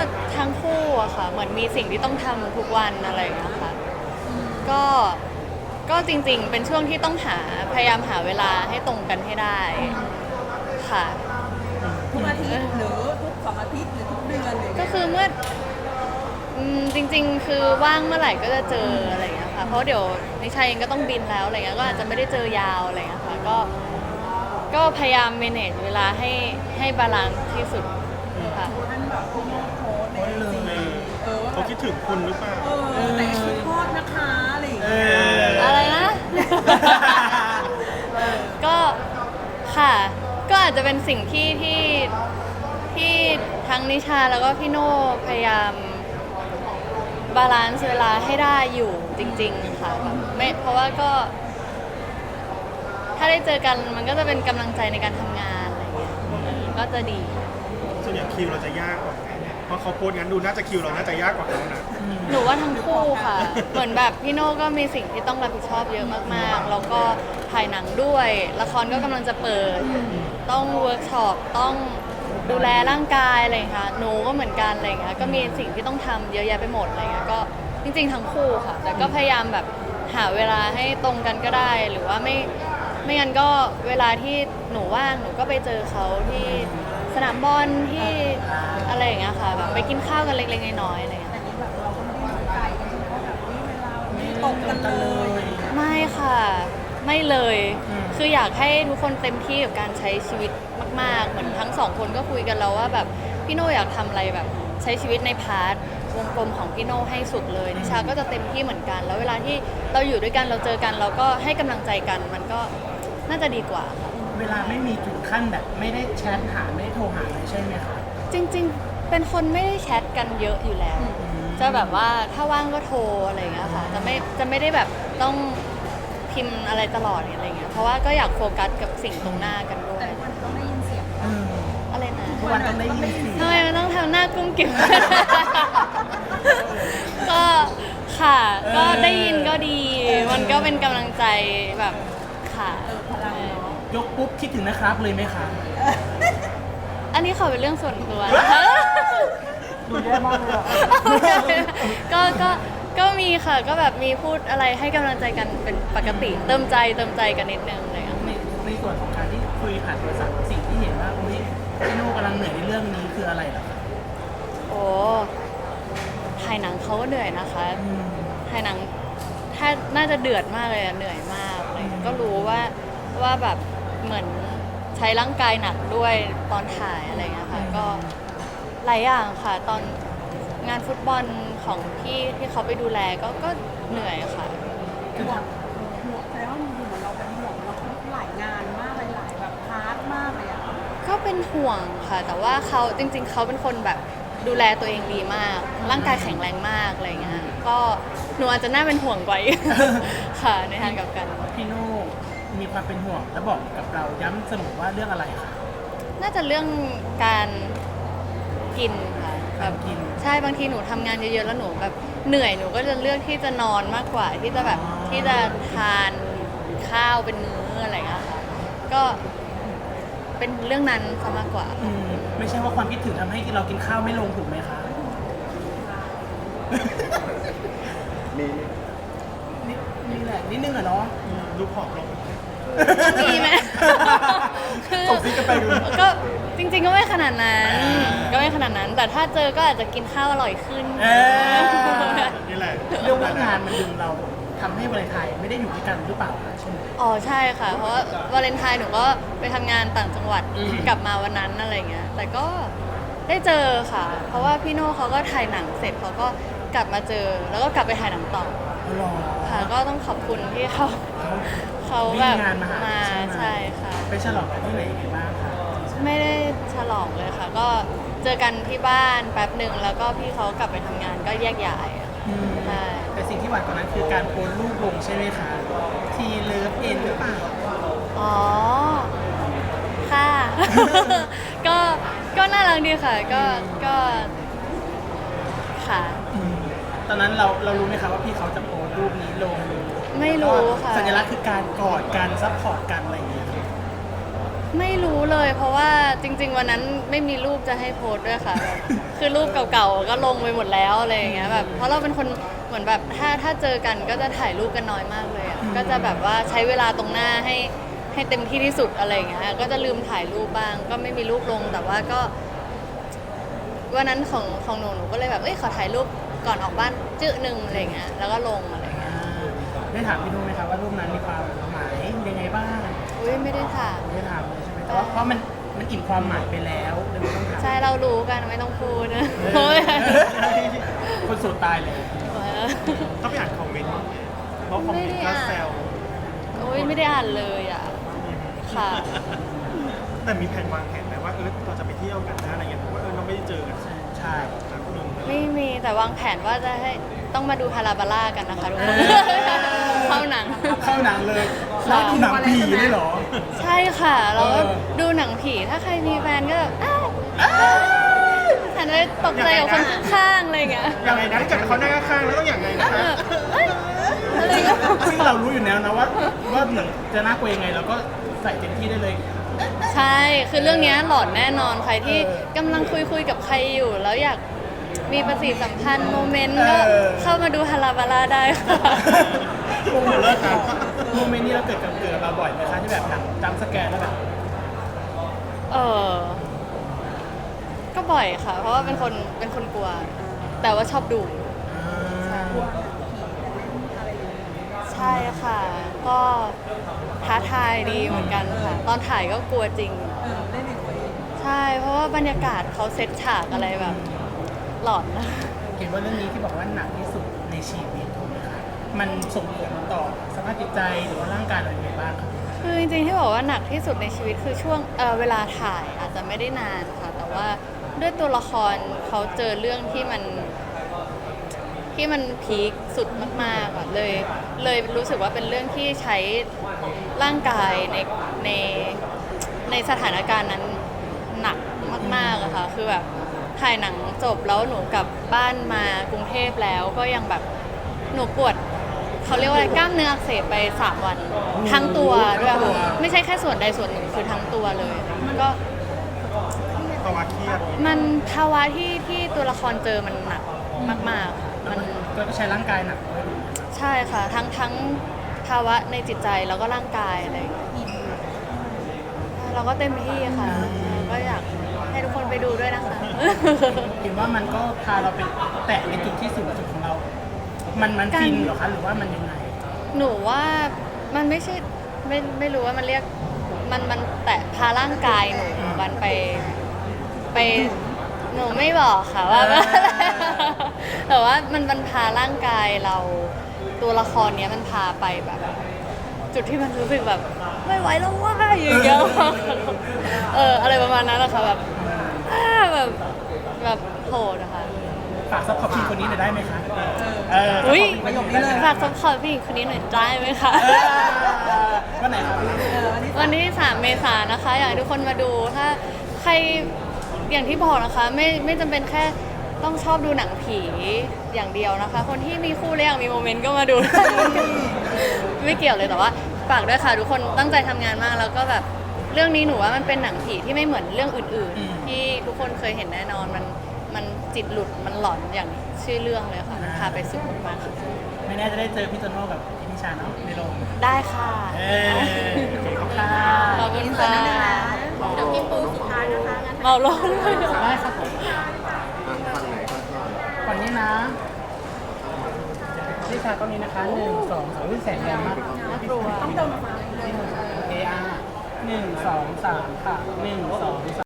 จริงๆก็ทั้งคู่อะค่ะ เหมือนมีสิ่งที่ต้องทำทุกวันอะไรอย่างเงี้ยค่ะ ก็ก็จริงๆ เป็นช่วงที่ต้องหาพยายามหาเวลาให้ตรงกันให้ได้ค่ะ ทุกอาทิตย์หรือทุกสองอาทิตย์หรือทุกเดือนหรือก็คือเมื่ออืมจริง ๆ คือว่างเมื่อไหร่ก็จะเจออะไรอย่างเงี้ยค่ะ เพราะเดี๋ยวนิชัยเองก็ต้องบินแล้วอะไรเงี้ย ก็อาจจะไม่ได้เจอยาวอะไรเงี้ยค่ะ ก็ ก็พยายาม manage เวลาให้ให้บาลานซ์ที่สุดค่ะท่านแบบพี่โน้ตโพสต์ในไอจีเออว่า เขาคิด ถึงคุณหรือเปล่า เออแต่คิดทอดนะคะอะไรอย่างเอเงี้ยออะไรนะ ก็ค่ะ ก็อาจจะเป็นสิ่งที่ที่ที่ทั้งนิชาแล้วก็พี่โน่พยายามบาลานซ์เวลาให้ได้อยู่จริง ๆ ค่ะแบบไม่เพราะว่าก็ ถ้าได้เจอกันมันก็จะเป็นกำลังใจในการทำงานอะไรอย่างเงี้ยก็จะดี ส่วนใหญ่คิวเราจะยากกว่าไงเพ ราะเขาโพสต์งั้นดูน่าจะคิวเราน่าจะยากกว่าเขานะ หนูว่าทั้งคู่ค่ะ เหมือนแบบพี่โน่ก็มีสิ่งที่ต้องรับผิดชอบเยอะมากๆ แล้วก็ถ่ายหนังด้วย ละครก็กำลังจะเปิด ต้องเวิร์กช็อป ต้องดูแลร่างกายอะไรอย่างเงี้ยค่ะ หนูก็เหมือนกันอะไรอย่างเงี้ย ก็มีสิ่งที่ต้องทำเยอะแยะไปหมดอะไรอย่างเงี้ย ก็จริงๆทั้งคู่ค่ะ แต่ก็พยายามแบบหาเวลาให้ตรงกันก็ได้ หรือว่าไม่ไม่งั้นก็เวลาที่หนูว่างหนูก็ไปเจอเขาที่สนามบอลที่อะไร ย่างเงี้ยค่ะแบบไปกินข้าวกันเล็กๆน้อยๆอะไรอย่างเงี้ยแต่นี้แบบเราก็ไม่ได้น้อยใจกันใช่ไหมว่าแบบนี้เวลามันไม่ตรงกันเลยไม่ค่ะ ไม่เลย คืออยากให้ทุกคนเต็มที่กับการใช้ชีวิตมาก ๆ เหมือนทั้งสองคนก็คุยกันแล้วว่าแบบพี่โน่อยากทำอะไรแบบใช้ชีวิตในพาร์ทวงกลมของพี่โน่ให้สุดเลยนิชาก็จะเต็มที่เหมือนกัน แล้วเวลาที่เราอยู่ด้วยกันเราเจอกัน เราก็ให้กำลังใจกันมันก็น่าจะดีกว่าค่ะ เวลาไม่มีถึงขั้นแบบไม่ได้แชทหาไม่ได้โทรหาเลยใช่ไหมคะ จริง ๆ เป็นคนไม่ได้แชทกันเยอะอยู่แล้ว จะแบบว่าถ้าว่างก็โทรอะไรอย่างเงี้ยค่ะจะไม่จะไม่ได้แบบต้องพิมพ์อะไรตลอดอะไรอย่างเงี้ยเพราะว่าก็อยากโฟกัสกับสิ่งตรงหน้ากันด้วแต่ยทุกวันต้องได้ยินเสียงเอออะไรนะทุกวันต้องได้ยินเสียงทำไมมันต้องทำหน้ากุ้งกิ่ม ก็ค่ะ ก็ได้ยินก็ดี มันก็เป็นกำลังใจแบบค่ะ ยกปุ๊บคิดถึงนะครับเลยไหมคะ อันนี้ขอเป็นเรื่องส่วนตัว ดูแย่มากเลยอะก็ก็ก็มีค่ะก็แบบมีพูดอะไรให้กำลังใจกันเป็นปกติ เติมใจเติมใจกันนิดนึงอะไรอย่างเลย ในในส่วนของการที่คุยผ่านโทรศัพท์สิ่งที่เห็นว่าอุ้ยพี่โน่กำลังเหนื่อยในเรื่องนี้คืออะไรเหรอคะโอ้ถ่ายหนังเขาก็เหนื่อยนะคะอืมถ่ายหนังถ้าน่าจะเดือดมากเลยอะเหนื่อยมากอะไรอย่างเลยก็รู้ว่าว่าแบบเหมือนใช้ร่างกายหนักด้วยตอนถ่ายอะไรอย่างเงี้ยค่ะก็ หลายอย่างค่ะ ตอนงานฟุตบอลของพี่ที่เขาไปดูแลก็ก็เหนื่อยค่ะ คือห่วงห่วงแต่ว่ามันดูเหมือนเราเป็นห่วงเราหลายงานมากหลายๆแบบพาร์ทมากเลยอะก็เป็นห่วงค่ะ แต่ว่าเขาจริง ๆ เขาเป็นคนแบบดูแลตัวเองดีมาก ร่างกายแข็งแรงมากอะไรอย่างเงี้ยก็หนูอาจจะน่าเป็นห่วงกว่าอีก ค่ะในทางกลับกัน พี่โน่มีความเป็นห่วงและบอกกับเราย้ำเสมอว่าเรื่องอะไรคะน่าจะเรื่องการ กินค่ะแบกาบรกิน ใช่บางทีหนูทำงานเยอะๆแล้วหนูแบบเหนื่อยหนูก็จะเลือกที่จะนอนมากกว่า ที่จะแบบอ๋อที่จะทานข้าวเป็นมื้ออะไรอย่างเงี้ยค่ะก็เป็นเรื่องนั้นซะมากกว่า อืมไม่ใช่ว่าความคิดถึงทำให้เรากินข้าวไม่ลงถูกไหมคะมีนี่นี่แหละนิดนึงอะเนาะดูผอมลง มีไหมส่งซิกกันไปดู ก็จริง ๆ ก็ไม่ขนาดนั้นอ่าก็ไม่ขนาดนั้น แต่ถ้าเจอก็อาจจะกินข้าวอร่อยขึ้น เออ นี่แหละเรื่องว่างานมันดึงเราทำให้วาเลนไทน์ไม่ได้อยู่ด้วยกันหรือเปล่าคะใช่ไหม อ๋อใช่ค่ะ เพราะว่าวาเลนไทน์หนูก็ไปทำงานต่างจังหวัดอืม กลับมาวันนั้นอะไรเงี้ย แต่ก็ได้เจอค่ะ เพราะว่าพี่โน่เขาก็ถ่ายหนังเสร็จเขาก็กลับมาเจอ แล้วก็กลับไปถ่ายหนังต่ออ๋อเหรอค่ะ ก็ต้องขอบคุณที่เขา เขาเขาวิ่แบงบงานมาหามาใช่ไหม ใช่ค่ะ ไปฉลองกันที่ไหนยังไงบ้างคะไม่ได้ฉลองเลยค่ะ ก็เจอกันที่บ้านแป๊บหนึ่งแล้วก็พี่เขากลับไปทำงานก็แยกย้ายอะอืมใช่ แต่สิ่งที่หวานกว่านั้นคือการโพสต์รูปลงใช่ไหมคะทีเลิฟเอ็นหรือเปล่า อ๋อ ค่ะ ก็ก็น่ารักดีค่ะ ก็ก็ค่ะต อนนั้นเราเรารู้ไหมคะว่าพี่เขาจะโพสต์รูปนี้ลงไม่รู้ค่ะ สัญลักษณ์คือการกอดกันซัพพอร์ตกันอะไรอย่างเงี้ยครับไม่รู้เลย เพราะว่าจริง ๆ วันนั้นไม่มีรูปจะให้โพสต์ด้วยค่ะแบบคือรูปเก่าๆก็ลงไปหมดแล้วอะไรอย่างเงี้ยแบบเพราะเราเป็นคนเหมือนแบบถ้าถ้าเจอกันก็จะถ่ายรูปกันน้อยมากเลยอะก็จะแบบว่าใช้เวลาตรงหน้าให้ให้เต็มที่ที่สุดอะไรอย่างเงี้ยก็จะลืมถ่ายรูปบ้าง ก็ไม่มีรูปลงแต่ว่าก็วันนั้นของของหนูหนูก็เลยแบบเอ้ยขอถ่ายรูป ก่อนออกบ้านจื้อหนึ่งอะไรอย่างเงี้ยแล้วก็ลงอะไรอย่างเงี้ยอ่าได้ถามพี่นุ้ไหมครับว่ารูปนั้นมีความหมายยังไงบ้างอุ้ยไม่ได้ถาม ไม่ได้ถามเลยใช่ไหมแต่ว่าเพราะมันมันอิ่มความหมายไปแล้วเลยไม่ต้องถามใช่เรารู้กันไม่ต้องพูดนะเอโอ้ยอคนสูตรตายเลยต้องไปอ่านคอมเมนต์เพราะคอมเมนต์ก็แซวโอ้ยไม่ได้อ่านเลยอะค่ะ แต่มีแผนวางแผนไหมว่าเออเราจะไปเที่ยวกันนะอะไรเงี้ยเพราะว่าเออเราไม่ได้เจอกันใช่สักหนึ่ง ไม่มีแต่วางแผนว่าจะให้ต้องมาดูฮาราบาร่ากันนะคะทุกคนเข้าหนัง เข้าหนังเลยค่ะแล้วดูหนังผีเลยเหรอ ใช่ค่ะแล้วก็เออดูหนังผีถ้าใครมีแฟนก็แบบอ้าวฉันเลยตกใจกับคนข้างๆอะไรอย่างเงี้ยอย่างไรนะถ้าเกิดเขานั่งข้างๆแล้วต้องอย่างไรนะคะแบบเอ้ยอะไรอย่างเงี้ยซึ่งเรารู้อยู่แล้วนะว่าว่าหนังจะน่ากลัวยังไงเราก็ใส่เต็มที่ได้เลยใช่ คือเรื่องเนี้ยหลอนแน่นอนใครที่เออกำลังคุยคุยๆกับใครอยู่แล้วอยาก มีประสิทธิสัมพันธ์โมเมนต์ก็เออ เข้ามาดูฮาราบาร่าได้ค่ะโอ้โหเลิศนะโมเมนต์นี้เราเกิดกับเกิดกับเราบ่อยไหมคะที่แบบหนังจำสแกนแล้วแบบเออ ก็บ่อยค่ะ เพราะว่าเป็นคนเป็นคนกลัว แต่ว่าชอบดู ใช่ค่ะ ก็ท้าทายดีเหมือนกันค่ะ ตอนถ่ายก็กลัวจริงเออได้หนึ่งคนใช่ เพราะว่าบรรยากาศเขาเซตฉากอะไรแบบ หลอนนะเห็นว่าเรื่องนี้ที่บอกว่าหนักที่สุดในชีวิตถูกไหมคะมันส่งผลต่อสภาพจิตใจหรือว่าร่างกายเราอย่างไรบ้างครับคือจริงๆที่บอกว่าหนักที่สุดในชีวิตคือช่วงเอ่อเวลาถ่ายอาจจะไม่ได้นานค่ะ แต่ว่าด้วยตัวละครเขาเจอเรื่องที่มัน ที่มันพีคสุดมากๆอะเลย เลยรู้สึกว่าเป็นเรื่องที่ใช้ร่างกายในในในสถานการณ์นั้นหนักมากๆอะค่ะคือแบบ ถ่ายหนังจบแล้วหนูกลับบ้านมากรุงเทพแล้วก็ยังแบบหนูปวดเขาเรียกว่าอะไรกล้ามเนื้ออักเสบไป3วัน ทั้งตัวด้วยค่ะไม่ใช่แค่ส่วนใดส่วนหนึ่งคือทั้งตัวเลยมันก็ ภาวะเครียดมันภาวะที่ที่ตัวละครเจอมันหนักมากๆค่ะแล้วมันมันก็ใช้ร่างกายหนักด้วยใช่ค่ะ ทั้งทั้งภาวะในจิตใจแล้วก็ร่างกายอะไรอย่างเงี้ยเราก็เต็มที่ค่ะ ก็อยากให้ทุกคนไปดูด้วยนะคะ เห็นว่ามันก็พาเราไปแตะในจุดที่สูงสุดของเรา มันมันการฟินเหรอคะหรือว่ามันยังไงหนูว่ามันไม่ใช่ไม่ไม่รู้ว่ามันเรียกมันมันแตะพาร่างกายหนูมันไปไปหนูไม่บอกค่ะว่าอ่า แต่ว่ามันมันพาร่างกายเราตัวละครเนี้ยมันพาไปแบบ จุดที่มันรู้สึกแบบ ไม่ไหวแล้วว่าอย่างเงี้ยเอออะไรประมาณนั้นนะคะแบบอ้าแบบ แบบโหดนะคะฝากซัพพอร์ตพี่คนนี้หน่อยได้ไหมคะ เอออุ้ยซัพพอร์ตพี่คนนี้ได้ไหมฝากซัพพอร์ตผู้หญิงคนนี้หน่อยได้ไหมคะ เออวันไหนครับเออวันนี้วันที่ 3 เมษายนนะคะ อยากให้ทุกคนมาดูถ้าใครอย่างที่บอกนะคะ ไม่ไม่จำเป็นแค่ต้องชอบดูหนังผีอย่างเดียวนะคะ คนที่มีคู่แล้วอยากมีโมเมนต์ก็มาดู ไม่เกี่ยวเลยแต่ว่าฝากด้วยค่ะ ทุกคนตั้งใจทำงานมากแล้วก็แบบ เรื่องนี้หนูว่ามันเป็นหนังผีที่ไม่เหมือนเรื่องอื่น อืม ๆ ที่ทุกคนเคยเห็นแน่นอนมันมันจิตหลุดมันหลอนอย่างชื่อเรื่องเลยค่ะมันพาไปสุดมากๆค่ะไม่แน่จะได้เจอพี่โตโน่กับพี่นิชาเนาะในโรงได้ค่ะ เออโอเคขอบคุณค่ะขอบคุณค่ะเดี๋ยวกินปูสุดท้ายนะคะงั้นเมาร้อนเลยได้ครับผมฝั่งไหนก็ก็ก่อนนี้นะนิชาก็นี้นะคะหนึ่งสองสามอุ้ยแสงแรงมาก น่ากลัว ต้องเดินมาเลยโอเคอะ หนึ่งสองสามค่ะหนึ่งสองสาม